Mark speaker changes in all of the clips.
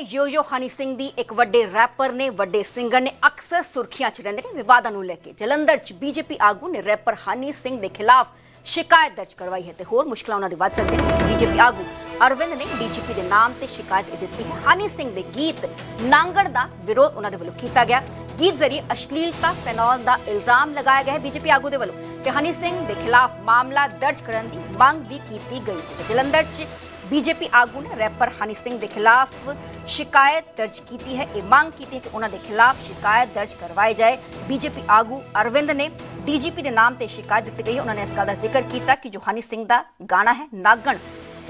Speaker 1: ਯੋਯੋ ਹਨੀ ਸਿੰਘ ਦੀ ਇੱਕ ਵੱਡੇ ਰੈਪਰ ਨੇ, ਵੱਡੇ ਸਿੰਗਰ ਨੇ ਅਕਸਰ ਸੁਰਖੀਆਂ 'ਚ ਰਹਿੰਦੇ ਨੇ, ਵਿਵਾਦਾਂ ਨੂੰ ਲੈ ਕੇ। ਜਲੰਧਰ 'ਚ ਬੀਜੇਪੀ ਆਗੂ ਨੇ ਰੈਪਰ ਹਨੀ ਸਿੰਘ ਦੇ ਖਿਲਾਫ ਸ਼ਿਕਾਇਤ ਦਰਜ ਕਰਵਾਈ ਹੈ ਤੇ ਹੋਰ ਮੁਸ਼ਕਲਾਂ ਉਹਨਾਂ ਦੇ ਵੱਧ ਸਕਦੀਆਂ ਨੇ। ਬੀਜੇਪੀ ਆਗੂ ਅਰਵਿੰਦ ਨੇ ਡੀਜੀਪੀ ਦੇ ਨਾਮ ਤੇ ਸ਼ਿਕਾਇਤ ਦਿੱਤੀ ਹੈ। ਹਨੀ ਸਿੰਘ ਦੇ ਗੀਤ ਨਾਂਗੜ ਦਾ ਵਿਰੋਧ ਉਹਨਾਂ ਦੇ ਵੱਲੋਂ ਕੀਤਾ ਗਿਆ। ਗੀਤ ਜ਼ਰੀਏ ਅਸ਼ਲੀਲਤਾ, ਫੈਨੋਲ ਦਾ ਇਲਜ਼ਾਮ ਲਗਾਇਆ ਗਿਆ ਹੈ ਬੀਜੇਪੀ ਆਗੂ ਦੇ ਵੱਲੋਂ ਤੇ ਹਨੀ ਸਿੰਘ ਦੇ ਖਿਲਾਫ ਮਾਮਲਾ ਦਰਜ ਕਰਨ ਦੀ ਮੰਗ ਵੀ ਕੀਤੀ ਗਈ ਹੈ। ਜਲੰਧਰ 'ਚ ਬੀਜੇਪੀ ਆਗੂ ਨੇ ਰੈਪਰ ਹਨੀ ਸਿੰਘ ਦੇ ਖਿਲਾਫ ਸ਼ਿਕਾਇਤ ਦਰਜ ਕੀਤੀ ਹੈ ਇਹ ਮੰਗ ਕੀਤੀ ਹੈ ਕਿ ਉਹਨਾਂ ਦੇ ਖਿਲਾਫ ਸ਼ਿਕਾਇਤ ਦਰਜ ਕਰਵਾਈ ਜਾਏ ਬੀਜੇਪੀ ਆਗੂ ਅਰਵਿੰਦ ਨੇ ਡੀਜੀਪੀ ਦੇ ਨਾਮ ਤੇ ਸ਼ਿਕਾਇਤ ਦਿੱਤੀ ਗਈ ਉਹਨਾਂ ਨੇ ਇਸ ਗੱਲ ਦਾ ਜ਼ਿਕਰ ਕੀਤਾ ਕਿ ਜੋ ਹਨੀ ਸਿੰਘ ਦਾ ਗਾਣਾ ਹੈ ਨਾਗਣ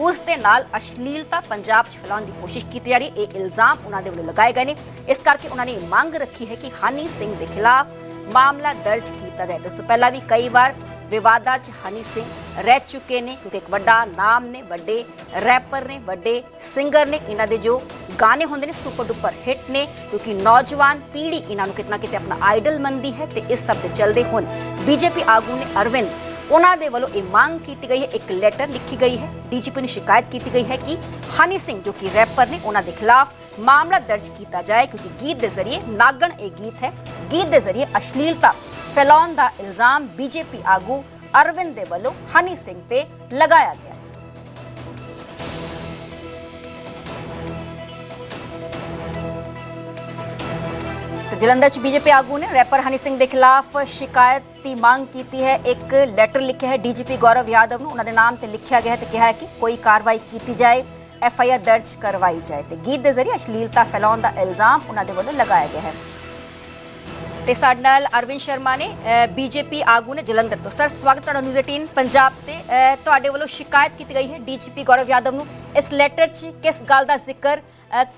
Speaker 1: ਉਸ ਦੇ ਨਾਲ ਅਸ਼ਲੀਲਤਾ ਪੰਜਾਬ 'ਚ ਫੈਲਾਉਣ ਦੀ ਕੋਸ਼ਿਸ਼ ਕੀਤੀ ਜਾ ਰਹੀ ਹੈ। ਇਹ ਇਲਜ਼ਾਮ ਉਹਨਾਂ ਦੇ ਵੱਲੋਂ ਲਗਾਏ ਗਏ ਨੇ ਇਸ ਕਰਕੇ ਉਹਨਾਂ ਨੇ ਇਹ ਮੰਗ ਰੱਖੀ ਹੈ ਕਿ ਹਨੀ ਸਿੰਘ ਦੇ ਖਿਲਾਫ ਮਾਮਲਾ ਦਰਜ ਕੀਤਾ ਜਾਏ ਇਸ ਤੋਂ ਪਹਿਲਾਂ ਵੀ ਕਈ ਵਾਰ ਵਿਵਾਦਾਂ 'ਚ ਹਨੀ ਸਿੰਘ ਰਹਿ ਚੁੱਕੇ ਨੇ ਕਿਉਂਕਿ ਇੱਕ ਵੱਡਾ ਨਾਮ ਨੇ, ਵੱਡੇ ਰੈਪਰ ਨੇ, ਵੱਡੇ ਸਿੰਗਰ ਨੇ। ਇਹਨਾਂ ਦੇ ਜੋ ਗਾਣੇ ਹੁੰਦੇ ਨੇ ਸੁਪਰ ਡੁਪਰ ਹਿੱਟ ਨੇ ਕਿਉਂਕਿ ਨੌਜਵਾਨ ਪੀੜ੍ਹੀ ਇਹਨਾਂ ਨੂੰ ਕਿਤਨਾ ਕਿਤੇ ਆਪਣਾ ਆਈਡਲ ਮੰਨਦੀ ਹੈ ਤੇ ਇਸ ਸਭ ਦੇ ਚੱਲਦੇ ਹੁਣ ਬੀਜੇਪੀ ਆਗੂ ਨੇ ਅਰਵਿੰਦ। ਉਹਨਾਂ ਦੇ ਵੱਲੋਂ ਇਹ ਮੰਗ ਕੀਤੀ ਗਈ ਹੈ, ਇੱਕ ਲੈਟਰ ਲਿਖੀ ਗਈ ਹੈ। ਡੀਜੀਪੀ ਨੂੰ ਸ਼ਿਕਾਇਤ ਕੀਤੀ ਗਈ ਹੈ ਕਿ ਹਨੀ ਸਿੰਘ ਜੋ ਕਿ ਰੈਪਰ ਨੇ, ਉਹਨਾਂ ਦੇ ਖਿਲਾਫ ਮਾਮਲਾ ਦਰਜ ਕੀਤਾ ਜਾਏ ਕਿਉਂਕਿ ਗੀਤ ਦੇ ਜ਼ਰੀਏ ਨਾਗਣ ਇਹ ਗੀਤ ਹੈ। ਗੀਤ ਦੇ ਜ਼ਰੀਏ ਅਸ਼ਲੀਲਤਾ ਫੈਲਾਉਣ ਦਾ ਇਲਜ਼ਾਮ ਬੀਜੇਪੀ ਆਗੂ ਅਰਵਿੰਦ ਦੇ ਵੱਲੋਂ ਹਨੀ ਸਿੰਘ ਤੇ ਲਗਾਇਆ ਗਿਆ ਜਲੰਧਰ ਚ ਬੀਜੇਪੀ ਆਗੂ ਨੇ ਰੈਪਰ ਹਨੀ ਸਿੰਘ ਦੇ ਖਿਲਾਫ ਸ਼ਿਕਾਇਤ ਦੀ ਮੰਗ ਕੀਤੀ ਹੈ। ਇੱਕ ਲੈਟਰ ਲਿਖਿਆ ਹੈ, ਡੀਜੀਪੀ ਗੌਰਵ ਯਾਦਵ ਨੂੰ। ਉਹਨਾਂ ਦੇ ਨਾਮ ਤੇ ਲਿਖਿਆ ਗਿਆ ਹੈ ਤੇ ਕਿਹਾ ਹੈ ਕਿ ਕੋਈ ਕਾਰਵਾਈ ਕੀਤੀ ਜਾਏ, ਐਫ ਆਈ ਆਰ ਦਰਜ ਕਰਵਾਈ ਜਾਏ। ਤੇ ਗੀਤ ਦੇ ਜ਼ਰੀਏ ਅਸ਼ਲੀਲਤਾ ਫੈਲਾਉਣ ਦਾ ਇਲਜ਼ਾਮ ਉਹਨਾਂ ਦੇ ਵੱਲੋਂ ਲਗਾਇਆ ਗਿਆ ਹੈ। ਤੇ ਸਾਡੇ ਨਾਲ ਅਰਵਿੰਦ ਸ਼ਰਮਾ ਨੇ ਬੀਜੇਪੀ ਆਗੂ ਨੇ ਜਲੰਧਰ ਤੋਂ। ਸਰ ਸਵਾਗਤ ਤੁਹਾਡਾ ਨਿਊਜ਼ 18 ਪੰਜਾਬ ਤੇ ਤੁਹਾਡੇ ਵੱਲੋਂ ਸ਼ਿਕਾਇਤ ਕੀਤੀ ਗਈ ਹੈ ਡੀਜੀਪੀ ਗੌਰਵ ਯਾਦਵ ਨੂੰ। ਇਸ ਲੈਟਰ 'ਚ ਕਿਸ ਗੱਲ ਦਾ ਜ਼ਿਕਰ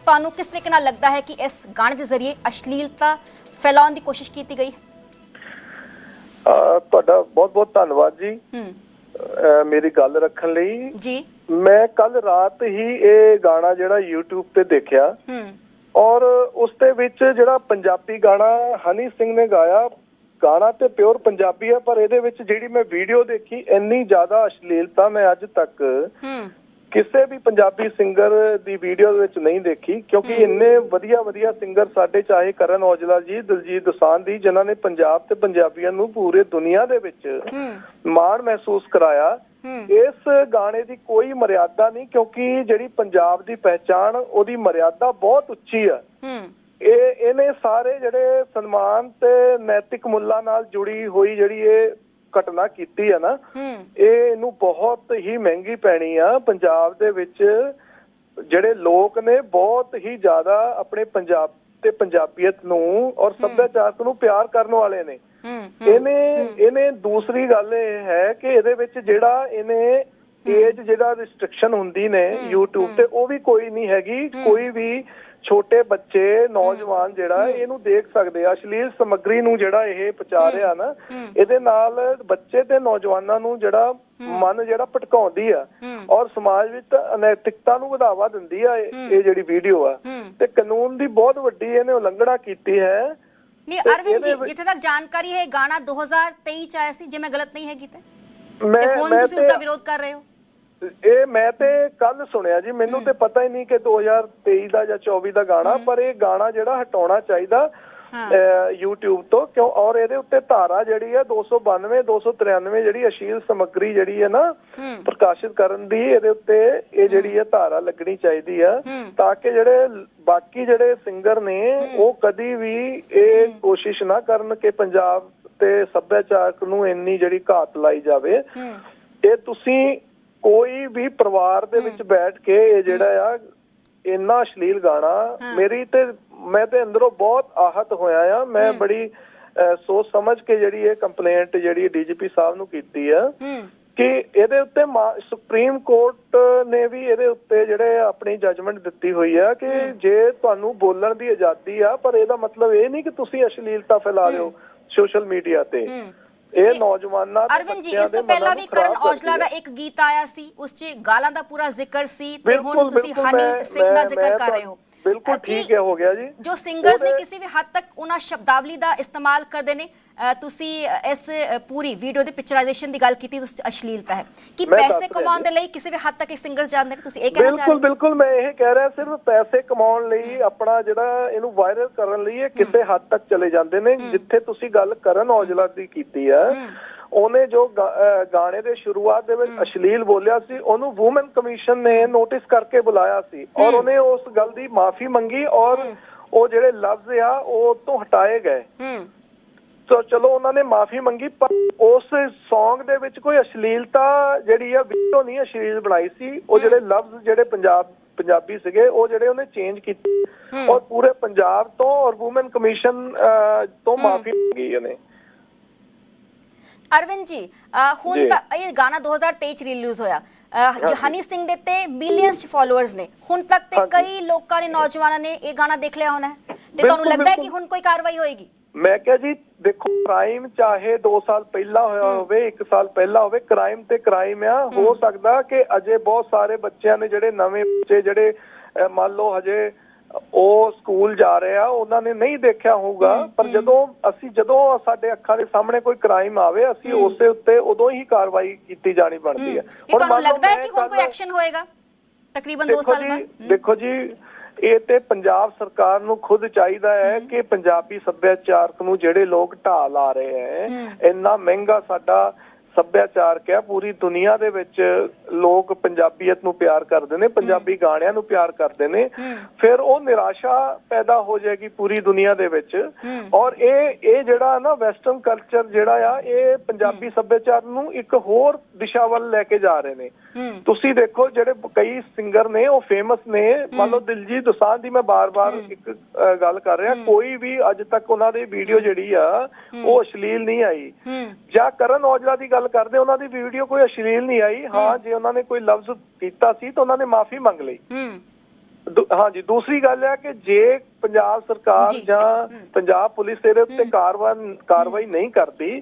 Speaker 1: ਤੁਹਾਨੂੰ ਕਿਸ ਤਰੀਕੇ ਨਾਲ ਲੱਗਦਾ ਹੈ ਕਿ ਇਸ ਗਾਣੇ ਦੇ ਜ਼ਰੀਏ ਅਸ਼ਲੀਲਤਾ ਫੈਲਾਉਣ ਦੀ ਕੋਸ਼ਿਸ਼ ਕੀਤੀ ਗਈ
Speaker 2: ਤੁਹਾਡਾ ਬਹੁਤ ਬਹੁਤ ਧੰਨਵਾਦ ਜੀ। ਮੇਰੀ ਗੱਲ ਰੱਖਣ ਲਈ।
Speaker 1: ਜੀ।
Speaker 2: ਮੈਂ ਕੱਲ ਰਾਤ ਹੀ ਇਹ ਗਾਣਾ ਜਿਹੜਾ YouTube ਤੇ ਦੇਖਿਆ।
Speaker 1: ਹੂੰ।
Speaker 2: ਔਰ ਉਸ ਦੇ ਵਿੱਚ ਜਿਹੜਾ ਪੰਜਾਬੀ ਗਾਣਾ ਹਨੀ ਸਿੰਘ ਨੇ ਗਾਇਆ ਗਾਣਾ ਤੇ ਪਿਓਰ ਪੰਜਾਬੀ ਹੈ ਪਰ ਇਹਦੇ ਵਿੱਚ ਜਿਹੜੀ ਮੈਂ ਵੀਡੀਓ ਦੇਖੀ ਇੰਨੀ ਜ਼ਿਆਦਾ ਅਸ਼ਲੀਲਤਾ ਮੈਂ ਅੱਜ ਤੱਕ
Speaker 1: ਹੂੰ।
Speaker 2: ਕਿਸੇ ਵੀ ਪੰਜਾਬੀ ਸਿੰਗਰ ਦੀ ਵੀਡੀਓ ਦੇ ਵਿੱਚ ਨਹੀਂ ਦੇਖੀ ਕਿਉਂਕਿ ਇੰਨੇ ਵਧੀਆ ਵਧੀਆ ਸਿੰਗਰ ਸਾਡੇ ਚਾਹੇ ਕਰਨ ਔਜਲਾ ਜੀ ਦਿਲਜੀਤ ਦੋਸਾਂਝ ਦੀ ਜਿਨ੍ਹਾਂ ਨੇ ਪੰਜਾਬ ਤੇ ਪੰਜਾਬੀਆਂ ਨੂੰ ਪੂਰੇ ਦੁਨੀਆ ਦੇ ਵਿੱਚ
Speaker 1: ਹੂੰ।
Speaker 2: ਮਾਣ ਮਹਿਸੂਸ ਕਰਾਇਆ ਇਸ ਗਾਣੇ ਦੀ ਕੋਈ ਮਰਿਆਦਾ ਨਹੀਂ ਕਿਉਂਕਿ ਜਿਹੜੀ ਪੰਜਾਬ ਦੀ ਪਹਿਚਾਣ ਉਹਦੀ ਮਰਿਆਦਾ ਬਹੁਤ ਉੱਚੀ ਆ।
Speaker 1: ਹੂੰ।
Speaker 2: ਇਹ ਇਹਨੇ ਸਾਰੇ ਜਿਹੜੇ ਸਨਮਾਨ ਤੇ ਨੈਤਿਕ ਮੁੱਲਾਂ ਨਾਲ ਜੁੜੀ ਹੋਈ ਜਿਹੜੀ ਇਹ ਘਟਨਾ ਕੀਤੀ ਆ ਨਾ
Speaker 1: ਹੂੰ।
Speaker 2: ਇਹ ਇਹਨੂੰ ਬਹੁਤ ਹੀ ਮਹਿੰਗੀ ਪੈਣੀ ਆ। ਪੰਜਾਬ ਦੇ ਵਿੱਚ ਜਿਹੜੇ ਲੋਕ ਨੇ ਬਹੁਤ ਹੀ ਜ਼ਿਆਦਾ ਆਪਣੇ ਪੰਜਾਬ ਤੇ ਪੰਜਾਬੀਅਤ ਨੂੰ ਔਰ ਸੱਭਿਆਚਾਰਕ ਨੂੰ ਪਿਆਰ ਕਰਨ ਵਾਲੇ ਨੇ।
Speaker 1: ਹੂੰ
Speaker 2: ਇਹਨੇ ਇਹਨੇ ਦੂਸਰੀ ਗੱਲ ਇਹ ਹੈ ਕਿ ਇਹਦੇ ਵਿੱਚ ਜਿਹੜਾ ਇਹਨੇ ਏਜ ਜਿਹੜਾ ਰਿਸਟ੍ਰਿਕਸ਼ਨ ਹੁੰਦੀ ਨੇ YouTube ਤੇ ਉਹ ਵੀ ਕੋਈ ਨਹੀਂ ਹੈਗੀ। ਕੋਈ ਵੀ ਛੋਟੇ ਬੱਚੇ ਨੌਜਵਾਨ ਜਿਹੜਾ ਇਹਨੂੰ ਦੇਖ ਸਕਦੇ ਆ। ਅਸ਼ਲੀਲ ਸਮੱਗਰੀ ਨੂੰ ਜਿਹੜਾ ਇਹ ਪਹੁੰਚਾ ਰਿਹਾ ਨਾ ਇਹਦੇ ਨਾਲ ਬੱਚੇ ਤੇ ਨੌਜਵਾਨਾਂ ਨੂੰ ਜਿਹੜਾ ਮਨ ਜਿਹੜਾ ਭਟਕਾਉਂਦੀ ਆ। ਔਰ ਸਮਾਜ ਵਿੱਚ ਅਨੈਤਿਕਤਾ ਨੂੰ ਵਧਾਵਾ ਦਿੰਦੀ ਆ ਇਹ ਜਿਹੜੀ ਵੀਡੀਓ ਆ। ਤੇ ਕਾਨੂੰਨ ਦੀ ਬਹੁਤ ਵੱਡੀ ਇਹਨੇ ਉਲੰਘਣਾ ਕੀਤੀ ਹੈ।
Speaker 1: ਨਹੀਂ ਅਰਵਿੰਦ ਜੀ ਜਿੱਥੇ ਤੱਕ ਜਾਣਕਾਰੀ ਹੈ ਗਾਣਾ 2023 ਚ ਆਇਆ ਸੀ ਜੇ ਮੈਂ ਗਲਤ ਨਹੀਂ ਹੈਗੀ ਤੇ?
Speaker 2: ਮੈਂ
Speaker 1: ਹੁਣ ਤੁਸੀਂ ਉਸ ਦਾ ਵਿਰੋਧ ਕਰ ਰਹੇ ਹੋ?
Speaker 2: ਇਹ ਮੈਂ ਤੇ ਕੱਲ ਸੁਣਿਆ ਜੀ ਮੈਨੂੰ ਤੇ ਪਤਾ ਹੀ ਨਹੀਂ ਕਿ 2023 ਦਾ ਜਾਂ 24 ਦਾ ਗਾਣਾ ਪਰ ਇਹ ਗਾਣਾ ਜਿਹੜਾ ਹਟਾਉਣਾ ਚਾਹੀਦਾ YouTube ਤੋਂ ਕਿਉਂ? ਔਰ ਇਹਦੇ ਉੱਤੇ ਧਾਰਾ ਜਿਹੜੀ ਹੈ 292 293 ਜਿਹੜੀ ਅਸ਼ੀਲ ਸਮੱਗਰੀ ਜਿਹੜੀ ਹੈ ਨਾ ਪ੍ਰਕਾਸ਼ਿਤ ਕਰਨ ਦੀ ਇਹਦੇ ਉੱਤੇ ਇਹ ਜਿਹੜੀ ਹੈ ਧਾਰਾ ਲੱਗਣੀ ਚਾਹੀਦੀ ਆ। ਤਾਂ ਕਿ ਜਿਹੜੇ ਬਾਕੀ ਜਿਹੜੇ ਸਿੰਗਰ ਨੇ ਉਹ ਕਦੀ ਵੀ ਇਹ ਕੋਸ਼ਿਸ਼ ਨਾ ਕਰਨ ਕਿ ਪੰਜਾਬ ਤੇ ਸੱਭਿਆਚਾਰਕ ਨੂੰ ਇੰਨੀ ਜਿਹੜੀ ਘਾਤ ਲਾਈ ਜਾਵੇ। ਇਹ ਤੁਸੀਂ ਕੋਈ ਵੀ ਪਰਿਵਾਰ ਦੇ ਵਿੱਚ ਬੈਠ ਕੇ ਇਹ ਜਿਹੜਾ ਆ ਇੰਨਾ ਅਸ਼ਲੀਲ ਗਾਣਾ ਮੇਰੀ ਤੇ ਮੈਂ ਤੇ ਅੰਦਰੋਂ ਬਹੁਤ ਆਹਤ ਹੋਇਆ ਆ। ਮੈਂ ਬੜੀ ਸੋਚ ਸਮਝ ਕੇ ਜਿਹੜੀ ਇਹ ਕੰਪਲੇਂਟ ਜਿਹੜੀ ਡੀਜੀਪੀ ਸਾਹਿਬ ਨੂੰ ਕੀਤੀ ਆ ਕਿ ਇਹਦੇ ਉੱਤੇ ਸੁਪਰੀਮ ਕੋਰਟ ਨੇ ਵੀ ਇਹਦੇ ਉੱਤੇ ਜਿਹੜੇ ਆਪਣੀ ਜੱਜਮੈਂਟ ਦਿੱਤੀ ਹੋਈ ਆ ਕਿ ਜੇ ਤੁਹਾਨੂੰ ਬੋਲਣ ਦੀ ਆਜ਼ਾਦੀ ਆ ਪਰ ਇਹਦਾ ਮਤਲਬ ਇਹ ਨਹੀਂ ਕਿ ਤੁਸੀਂ ਅਸ਼ਲੀਲਤਾ ਫੈਲਾ ਰਹੇ ਹੋ ਸੋਸ਼ਲ ਮੀਡੀਆ ਤੇ। ਇਹ ਨੌਜਵਾਨਾਂ ਤੇ
Speaker 1: ਅਰਵਿੰਦ ਜੀ ਇਸ
Speaker 2: ਦੇ
Speaker 1: ਤੋਂ ਪਹਿਲਾਂ ਵੀ ਕਰਨ ਔਜਲਾ ਦਾ ਇੱਕ ਗੀਤ ਆਇਆ ਸੀ ਉਸ 'ਚ ਗਾਲਾਂ ਦਾ ਪੂਰਾ ਜ਼ਿਕਰ ਸੀ ਤੇ ਹੁਣ ਤੁਸੀਂ ਹਨੀ ਸਿੰਘ ਦਾ ਜ਼ਿਕਰ ਕਰ ਰਹੇ ਹੋ।
Speaker 2: ਬਿਲਕੁਲ ਠੀਕ ਹੈ ਹੋ ਗਿਆ ਜੀ।
Speaker 1: ਜੋ ਸਿੰਗਰਸ ਨੇ ਕਿਸੇ ਵੀ ਹੱਦ ਤੱਕ ਉਹਨਾਂ ਸ਼ਬਦਾਵਲੀ ਦਾ ਇਸਤੇਮਾਲ ਕਰਦੇ ਨੇ ਤੁਸੀਂ ਇਸ ਪੂਰੀ ਵੀਡੀਓ ਦੀ ਪਿਕਚਰਾਈਜੇਸ਼ਨ ਦੀ ਗੱਲ ਕੀਤੀ ਉਸ 'ਚ ਅਸ਼ਲੀਲਤਾ ਹੈ। ਕਿ ਪੈਸੇ ਕਮਾਉਣ। ਦੇ ਲਈ ਕਿਸੇ ਵੀ ਹੱਦ ਤੱਕ ਇਹ ਸਿੰਗਰਸ ਜਾਂਦੇ ਨੇ ਤੁਸੀਂ ਇਹ ਕਹਿਣਾ ਚਾਹ ਰਹੇ
Speaker 2: ਬਿਲਕੁਲ ਬਿਲਕੁਲ ਮੈਂ ਇਹ ਕਹਿ ਰਿਹਾ ਸਿਰਫ ਪੈਸੇ ਕਮਾਉਣ ਲਈ ਆਪਣਾ ਜਿਹੜਾ ਇਹਨੂੰ ਵਾਇਰਲ ਕਰਨ ਲਈ ਇਹ ਕਿਸੇ ਹੱਦ ਤੱਕ ਚਲੇ ਜਾਂਦੇ ਨੇ ਜਿੱਥੇ ਤੁਸੀਂ ਗੱਲ ਕਰਨ ਔਜਲਾ ਦੀ ਕੀਤੀ ਹੈ। ਉਹਨੇ ਜੋ ਗਾਣੇ ਦੇ ਸ਼ੁਰੂਆਤ ਦੇ ਵਿੱਚ ਅਸ਼ਲੀਲ ਬੋਲਿਆ ਸੀ ਉਹਨੂੰ ਔਮਨ ਕਮਿਸ਼ਨ ਨੇ ਨੋਟਿਸ ਕਰਕੇ ਬੁਲਾਇਆ ਸੀ ਔਰ ਉਹਨੇ ਉਸ ਗੱਲ ਦੀ ਮਾਫੀ ਮੰਗੀ ਔਰ ਉਹ ਜਿਹੜੇ ਲਫ਼ਜ਼ ਆ ਉਹ ਤੋਂ ਹਟਾਏ ਗਏ।
Speaker 1: ਹੂੰ।
Speaker 2: ਤੋ ਚਲੋ ਉਹਨਾਂ ਨੇ ਮਾਫੀ ਮੰਗੀ ਪਰ ਉਸ Song ਦੇ ਵਿੱਚ ਕੋਈ ਅਸ਼ਲੀਲਤਾ ਜਿਹੜੀ ਆ ਵੀਡੀਓ ਨਹੀਂ ਅਸ਼ਲੀਲ ਬਣਾਈ ਸੀ। ਉਹ ਜਿਹੜੇ ਲਫ਼ਜ਼ ਜਿਹੜੇ ਪੰਜਾਬ ਪੰਜਾਬੀ ਸੀਗੇ ਉਹ ਜਿਹੜੇ ਉਹਨੇ ਚੇਂਜ ਕੀਤੇ। ਔਰ ਪੂਰੇ ਪੰਜਾਬ ਤੋਂ ਔਰ ਔਮਨ ਕਮਿਸ਼ਨ ਤੋਂ ਮਾਫੀ ਮੰਗੀ ਉਹਨੇ।
Speaker 1: ਅਰਵਿੰਦ ਜੀ ਅ, ਹੁਣ
Speaker 2: ਜੀ।
Speaker 1: ਤੱਕ ਇਹ ਗਾਣਾ 2023 ਚ ਰਿਲੀਜ਼ ਹੋਇਆ। ਅ, ਹਨੀ ਸਿੰਘ ਦੇ ਤੇ ਮਿਲੀਅਨਸ ਫਾਲੋਅਰਸ ਨੇ। ਹੁਣ ਤੱਕ ਤੇ
Speaker 2: ਹਾਂਜੀ।
Speaker 1: ਕਈ ਲੋਕਾਂ ਨੇ ਨੌਜਵਾਨਾਂ ਨੇ ਇਹ ਗਾਣਾ ਦੇਖ ਲਿਆ ਹੋਣਾ ਹੈ। ਤੇ ਤੁਹਾਨੂੰ
Speaker 2: ਬਿਲਕੁਲ,
Speaker 1: ਲੱਗਦਾ ਹੈ ਕਿ
Speaker 2: ਬਿਲਕੁਲ।
Speaker 1: ਹੁਣ ਕੋਈ ਕਾਰਵਾਈ ਹੋਏਗੀ?
Speaker 2: ਮੈਂ ਕਿਹਾ ਜੀ ਦੇਖੋ ਕ੍ਰਾਈਮ ਚਾਹੇ 2 ਸਾਲ ਪਹਿਲਾਂ ਹੋਇਆ ਹੋਵੇ 1 ਸਾਲ ਪਹਿਲਾਂ ਹੋਵੇ ਕ੍ਰਾਈਮ ਤੇ ਕ੍ਰਾਈਮ ਆ। ਹੋ। ਸਕਦਾ ਕਿ ਅਜੇ ਬਹੁਤ ਸਾਰੇ ਬੱਚਿਆਂ ਨੇ ਜਿਹੜੇ ਨਵੇਂ ਬੱਚੇ ਜਿਹੜੇ ਅਹ, ਮੰਨ ਲਓ ਹਜੇ ਉਹ ਸਕੂਲ ਜਾ ਰਹੇ ਆ ਉਹਨਾਂ ਨੇ ਨਹੀਂ ਦੇਖਿਆ ਹੋਊਗਾ ਪਰ ਜਦੋਂ ਅਸੀਂ ਜਦੋਂ ਸਾਡੇ ਅੱਖਾਂ ਦੇ ਸਾਹਮਣੇ ਕੋਈ ਕ੍ਰਾਈਮ ਆਵੇ ਅਸੀਂ ਉਸੇ ਉੱਤੇ ਉਦੋਂ ਹੀ ਕਾਰਵਾਈ ਕੀਤੀ ਜਾਣੀ ਬਣਦੀ ਹੈ।
Speaker 1: ਕੀ ਤੁਹਾਨੂੰ ਲੱਗਦਾ ਹੈ ਕਿ ਹੁਣ ਕੋਈ ਐਕਸ਼ਨ ਹੋਏਗਾ? ਤਕਰੀਬਨ 2
Speaker 2: ਦੇਖੋ
Speaker 1: ਸਾਲ ਬਾਅਦ?
Speaker 2: ਦੇਖੋ ਜੀ ਇਹ ਤੇ ਪੰਜਾਬ ਸਰਕਾਰ ਨੂੰ ਖੁਦ ਚਾਹੀਦਾ ਹੈ ਕਿ ਪੰਜਾਬੀ ਸੱਭਿਆਚਾਰਕ ਨੂੰ ਜਿਹੜੇ ਲੋਕ ਢਾਹ ਲਾ ਰਹੇ ਹੈ। ਇੰਨਾ ਮਹਿੰਗਾ ਸਾਡਾ ਸੱਭਿਆਚਾਰਕ ਹੈ ਪੂਰੀ ਦੁਨੀਆ ਦੇ ਵਿੱਚ ਲੋਕ ਪੰਜਾਬੀਅਤ ਨੂੰ ਪਿਆਰ ਕਰਦੇ ਨੇ ਪੰਜਾਬੀ ਗਾਣਿਆਂ ਨੂੰ ਪਿਆਰ ਕਰਦੇ ਨੇ। ਫਿਰ ਉਹ ਨਿਰਾਸ਼ਾ ਪੈਦਾ ਹੋ ਜਾਏਗੀ ਪੂਰੀ ਦੁਨੀਆ ਦੇ ਵਿੱਚ। ਔਰ ਇਹ ਇਹ ਜਿਹੜਾ ਨਾ ਵੈਸਟਰਨ ਕਲਚਰ ਜਿਹੜਾ ਆ ਇਹ ਪੰਜਾਬੀ ਸੱਭਿਆਚਾਰ ਨੂੰ ਇੱਕ ਹੋਰ ਦਿਸ਼ਾ ਵੱਲ ਲੈ ਕੇ ਜਾ ਰਹੇ ਨੇ। ਤੁਸੀਂ ਦੇਖੋ ਜਿਹੜੇ ਕਈ ਸਿੰਗਰ ਨੇ ਉਹ ਫੇਮਸ ਨੇ। ਮੰਨ ਲਓ ਦਿਲਜੀਤ ਦੋਸਾਂਝ ਦੀ ਮੈਂ ਬਾਰ-ਬਾਰ ਇੱਕ ਗੱਲ ਕਰ ਰਿਹਾ ਕੋਈ ਵੀ ਅੱਜ ਤੱਕ ਉਹਨਾਂ ਦੀ ਵੀਡੀਓ ਜਿਹੜੀ ਆ ਉਹ ਅਸ਼ਲੀਲ ਨਹੀਂ ਆਈ। ਜਾਂ ਕਰਨ ਔਜਲਾ ਦੀ ਗੱਲ ਕਰਦੇ ਉਹਨਾਂ ਦੀ ਵੀਡੀਓ ਕੋਈ ਅਸ਼ਲੀਲ ਨਹੀਂ ਆਈ। ਹਾਂ। ਜੇ ਉਹਨਾਂ ਨੇ ਕੋਈ ਲਫ਼ਜ਼ ਕੀਤਾ ਸੀ ਤਾਂ ਉਹਨਾਂ ਨੇ ਮਾਫੀ ਮੰਗ ਲਈ। ਹਾਂਜੀ ਦੂਸਰੀ ਗੱਲ ਹੈ ਕਿ ਜੇ ਪੰਜਾਬ ਸਰਕਾਰ
Speaker 1: ਜੀ।
Speaker 2: ਪੰਜਾਬ ਪੁਲਿਸ ਇਹਦੇ ਉੱਤੇ ਕਾਰਵਾਈ ਕਾਰਵਾਈ ਨਹੀਂ ਕਰਦੀ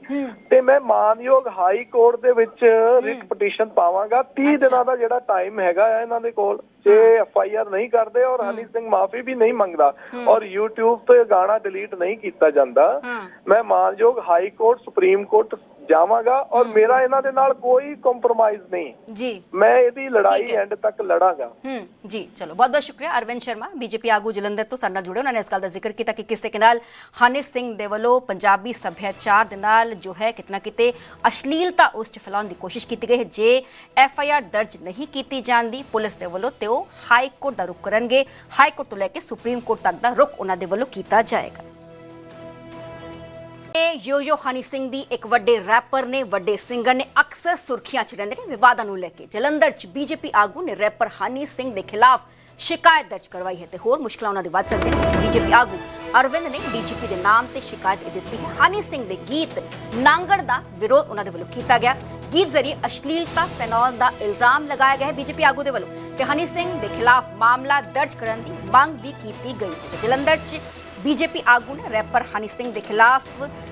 Speaker 2: ਤੇ ਮੈਂ ਮਾਨਯੋਗ ਹਾਈ ਕੋਰਟ ਦੇ ਵਿੱਚ ਰਿਟ ਪਟੀਸ਼ਨ ਪਾਵਾਂਗਾ। 30 ਦਿਨਾਂ ਦਾ ਜਿਹੜਾ ਟਾਈਮ ਹੈਗਾ ਇਹਨਾਂ ਦੇ ਕੋਲ ਜੇ ਐਫ ਆਈ ਆਰ ਨਹੀਂ ਕਰਦੇ ਔਰ ਹਨੀ ਸਿੰਘ ਮਾਫੀ ਵੀ ਨਹੀਂ ਮੰਗਦਾ ਔਰ YouTube ਤੋਂ ਇਹ ਗਾਣਾ ਡਿਲੀਟ ਨਹੀਂ ਕੀਤਾ ਜਾਂਦਾ ਮੈਂ ਮਾਨਯੋਗ ਹਾਈ ਕੋਰਟ ਸੁਪਰੀਮ ਕੋਰਟ ਜਾਵਾਂਗਾ ਔਰ ਮੇਰਾ ਇਹਨਾਂ ਦੇ ਨਾਲ ਕੋਈ ਕੰਪਰੋਮਾਈਜ਼ ਨਹੀਂ।
Speaker 1: ਜੀ।
Speaker 2: ਮੈਂ ਇਹਦੀ ਲੜਾਈ। ਐਂਡ ਤੱਕ ਲੜਾਂਗਾ।
Speaker 1: ਹੂੰ ਜੀ ਚਲੋ ਬਹੁਤ ਬਹੁਤ ਸ਼ੁਕਰੀਆ ਅਰਵਿੰਦ ਸ਼ਰਮਾ ਬੀਜੇਪੀ ਆਗੂ ਜਲੰਧਰ ਤੋਂ ਸਾਡੇ ਨਾਲ ਜੁੜੇ ਉਹਨਾਂ ਨੇ ਇਸ ਗੱਲ ਦਾ ਜ਼ਿਕਰ ਕੀਤਾ ਕਿ ਕਿਸ ਤਰੀਕੇ ਨਾਲ ਹਨੀ ਸਿੰਘ ਦੇ ਵੱਲੋਂ ਪੰਜਾਬੀ ਸੱਭਿਆਚਾਰ ਦੇ ਨਾਲ ਜੋ ਹੈ ਕਿਤਨਾ ਕਿਤੇ ਅਸ਼ਲੀਲਤਾ ਉਸ 'ਚ ਫੈਲਾਉਣ ਦੀ ਕੋਸ਼ਿਸ਼ ਕੀਤੀ ਗਈ ਹੈ। ਜੇ ਐਫ ਆਈ ਆਰ ਦਰਜ ਨਹੀਂ ਕੀਤੀ ਜਾਂਦੀ ਪੁਲਿਸ ਦੇ ਵੱਲੋਂ ਤੇ ਉਹ ਹਾਈ ਕੋਰਟ ਦਾ ਰੁਖ ਕਰਨਗੇ। ਹਾਈ ਕੋਰਟ ਤੋਂ ਲੈ ਕੇ ਸੁਪਰੀਮ ਕੋਰਟ ਤੱਕ ਦਾ ਰੁਖ ਉਹਨਾਂ ਦੇ ਵੱਲੋਂ ਕੀਤਾ ਜਾਏਗਾ। ਇਹ ਯੋਯੋ ਹਨੀ ਸਿੰਘ ਦੀ ਇੱਕ ਵੱਡੇ ਰੈਪਰ ਨੇ, ਵੱਡੇ ਸਿੰਗਰ ਨੇ ਅਕਸਰ ਸੁਰਖੀਆਂ 'ਚ ਰਹਿੰਦੇ ਨੇ, ਵਿਵਾਦਾਂ ਨੂੰ ਲੈ ਕੇ। ਜਲੰਧਰ 'ਚ ਬੀਜੇਪੀ ਆਗੂ ਨੇ ਰੈਪਰ ਹਨੀ ਸਿੰਘ ਦੇ ਖਿਲਾਫ ਸ਼ਿਕਾਇਤ ਦਰਜ ਕਰਵਾਈ ਹੈ ਤੇ ਹੋਰ ਮੁਸ਼ਕਲਾਂ ਉਹਨਾਂ ਦੀ ਵੱਧ ਸਕਦੀਆਂ ਨੇ। ਬੀਜੇਪੀ ਆਗੂ ਅਰਵਿੰਦ ਨੇ ਡੀਜੀਪੀ ਦੇ ਨਾਮ ਤੇ ਸ਼ਿਕਾਇਤ ਦਿੱਤੀ ਹੈ। ਹਨੀ ਸਿੰਘ ਦੇ ਗੀਤ ਨਾਂਗੜ ਦਾ ਵਿਰੋਧ ਉਹਨਾਂ ਦੇ ਵੱਲੋਂ ਕੀਤਾ ਗਿਆ। ਗੀਤ ਜ਼ਰੀਏ ਅਸ਼ਲੀਲਤਾ, ਫੈਨੋਲ ਦਾ ਇਲਜ਼ਾਮ ਲਗਾਇਆ ਗਿਆ ਹੈ ਬੀਜੇਪੀ ਆਗੂ ਦੇ ਵੱਲੋਂ ਤੇ ਹਨੀ ਸਿੰਘ ਦੇ ਖਿਲਾਫ ਮਾਮਲਾ ਦਰਜ ਕਰਨ ਦੀ ਮੰਗ ਵੀ ਕੀਤੀ ਗਈ ਹੈ। ਜਲੰਧਰ 'ਚ ਬੀਜੇਪੀ ਆਗੂ ਨੇ ਰੈਪਰ ਹਨੀ ਸਿੰਘ ਦੇ ਖਿਲਾਫ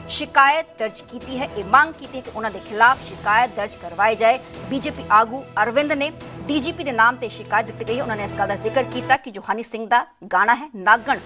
Speaker 1: ਸ਼ਿਕਾਇਤ ਦਰਜ ਕੀਤੀ ਹੈ ਇਹ ਮੰਗ ਕੀਤੀ ਹੈ ਕਿ ਉਹਨਾਂ ਦੇ ਖਿਲਾਫ ਸ਼ਿਕਾਇਤ ਦਰਜ ਕਰਵਾਈ ਜਾਏ ਬੀਜੇਪੀ ਆਗੂ ਅਰਵਿੰਦ ਨੇ ਡੀਜੀਪੀ ਦੇ ਨਾਮ ਤੇ ਸ਼ਿਕਾਇਤ ਦਿੱਤੀ ਗਈ ਉਹਨਾਂ ਨੇ ਇਸ ਗੱਲ ਦਾ ਜ਼ਿਕਰ ਕੀਤਾ ਕਿ ਜੋ ਹਨੀ ਸਿੰਘ ਦਾ ਗਾਣਾ ਹੈ ਨਾਗਣ